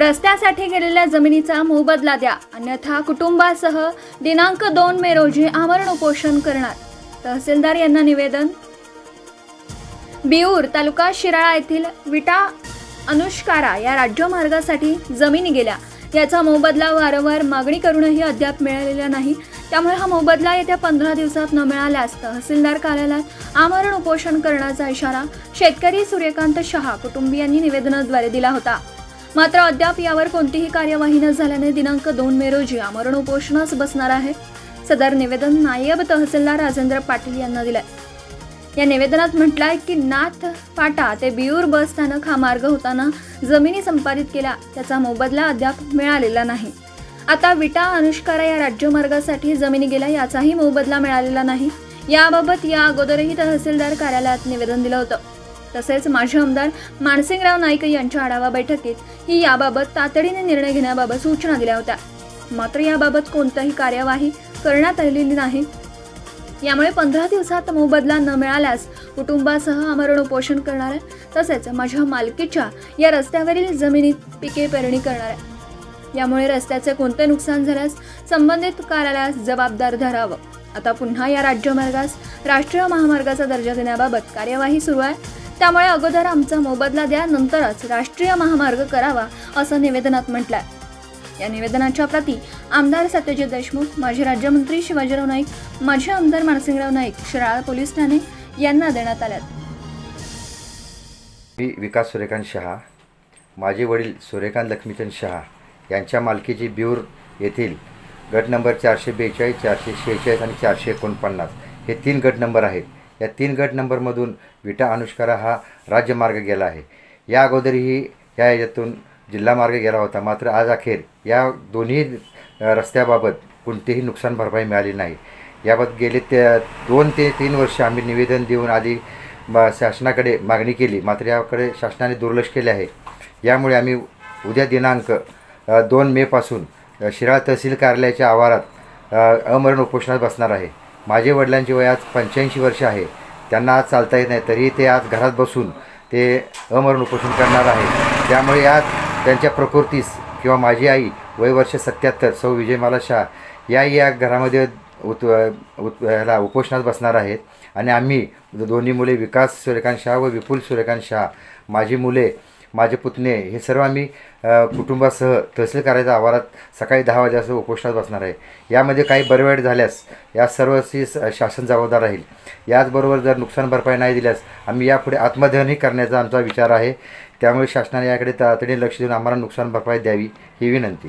रस्त्यासाठी गेलेल्या जमिनीचा मोबदला द्या. अन्यथा कुटुंबासह दिनांक दोन मे रोजी आमरण उपोषण करणार. तहसीलदार यांना निवेदन? बिऊर तालुका शिराळा येथील विटा अनुष्कारा या राज्यमार्गासाठी जमिनी गेल्या. याचा मोबदला वारंवार मागणी करूनही अद्याप मिळालेला नाही. त्यामुळे हा मोबदला येत्या पंधरा दिवसात न मिळाल्यास तहसीलदार कार्यालयात आमरण उपोषण करण्याचा इशारा शेतकरी सूर्यकांत शहा कुटुंबियांनी निवेदनाद्वारे दिला होता. मात्र अद्याप यावर कोणतीही कार्यवाही न झाल्याने दिनांक दोन मे रोजी आमरण उपोषणास बसणार आहे. सदर निवेदन नायब तहसीलदार राजेंद्र पाटील यांना दिलंय. या निवेदनात म्हटलंय की नाथ फाटा ते बिऊर बस स्थानक हा मार्ग होताना जमिनी संपादित केला त्याचा मोबदला अद्याप मिळालेला नाही. आता विटा अनुष्कारा या राज्यमार्गासाठी जमिनी गेल्या याचाही मोबदला मिळालेला नाही. याबाबत या अगोदरही तहसीलदार कार्यालयात निवेदन दिलं होतं. तसेच माजी आमदार मानसिंगराव नाईक यांच्या आढावा बैठकीत ही याबाबत तातडीने निर्णय घेण्याबाबत सूचना दिल्या होत्या. मात्र याबाबत कोणतीही कार्यवाही करण्यात आलेली नाही. यामुळे पंधरा दिवसात मोबदला न मिळाल्यास कुटुंबासह आमरण उपोषण करणार आहे तसेच माझ्या मालकीच्या या रस्त्यावरील जमिनीत पिके पेरणी करणाऱ्या यामुळे रस्त्याचे कोणते नुकसान झाल्यास संबंधित कार्यालयास जबाबदार धरावं. आता पुन्हा या राज्यमार्गास राष्ट्रीय महामार्गाचा दर्जा देण्याबाबत कार्यवाही सुरू आहे. त्यामुळे अगोदर आमचा मोबदला द्या नंतरच राष्ट्रीय महामार्ग करावा असं निवेदनात म्हटलं आहे या निवेदनाच्या प्रती आमदार सत्यजित देशमुख माजी राज्यमंत्री शिवाजीराव नाईक माजी आमदार मानसिंगराव नाईक शिराळा पोलीस ठाणे यांना देण्यात आल्यात. मी विकास सूर्यकांत शहा माझे वडील सूर्यकांत लक्ष्मीचंद शहा यांच्या मालकीची ब्यूर येथील गट नंबर चारशे बेचाळीस चारशे शेहेचाळीस आणि चारशे एकोणपन्नास हे तीन गट नंबर आहेत. या तीन गट नंबरमधून विटा अनुष्कारा हा राज्यमार्ग गेला आहे. या अगोदरही या याच्यातून जिल्हा मार्ग गेला होता. मात्र आज अखेर या दोन्ही रस्त्याबाबत कोणतीही नुकसान भरपाई मिळाली नाही. याबाबत गेले ते दोन ते तीन वर्ष आम्ही निवेदन देऊन आधी शासनाकडे मागणी केली. मात्र याकडे शासनाने दुर्लक्ष केले आहे. यामुळे आम्ही उद्या दिनांक दोन मेपासून शिराळ तहसील कार्यालयाच्या आवारात अमरण उपोषणात बसणार आहे. माझे वडिलांचे वय आज पंच्याऐंशी वर्ष आहे. त्यांना आज चालता येत नाही. तरीही ते आज घरात बसून ते अमरण उपोषण करणार आहे. त्यामुळे आज त्यांच्या प्रकृतीस किंवा माझी आई वय वर्ष सत्याहत्तर सौ विजयमाला शाह या या घरामध्ये उत उत ह्याला उपोषणात बसणार आहेत. आणि आम्ही दोन्ही मुले विकास सूर्यकांत शाह व विपुल सूर्यकांत शाह माझी मुले माझे पुतणे हे सर्व आम्ही कुटुंबासह तहसील कार्याच्या आवारात सकाळी दहा वाजेपासून उपोषणात बसणार आहे. यामध्ये काही बरवेळ झाल्यास या सर्वशी स- शासन जबाबदार राहील. याचबरोबर जर नुकसान भरपाई नाही दिल्यास आम्ही यापुढे आत्मदहनही करण्याचा आमचा विचार आहे. त्यामुळे शासनाने याकडे तातडीने लक्ष देऊन आम्हाला नुकसान भरपाई द्यावी ही विनंती.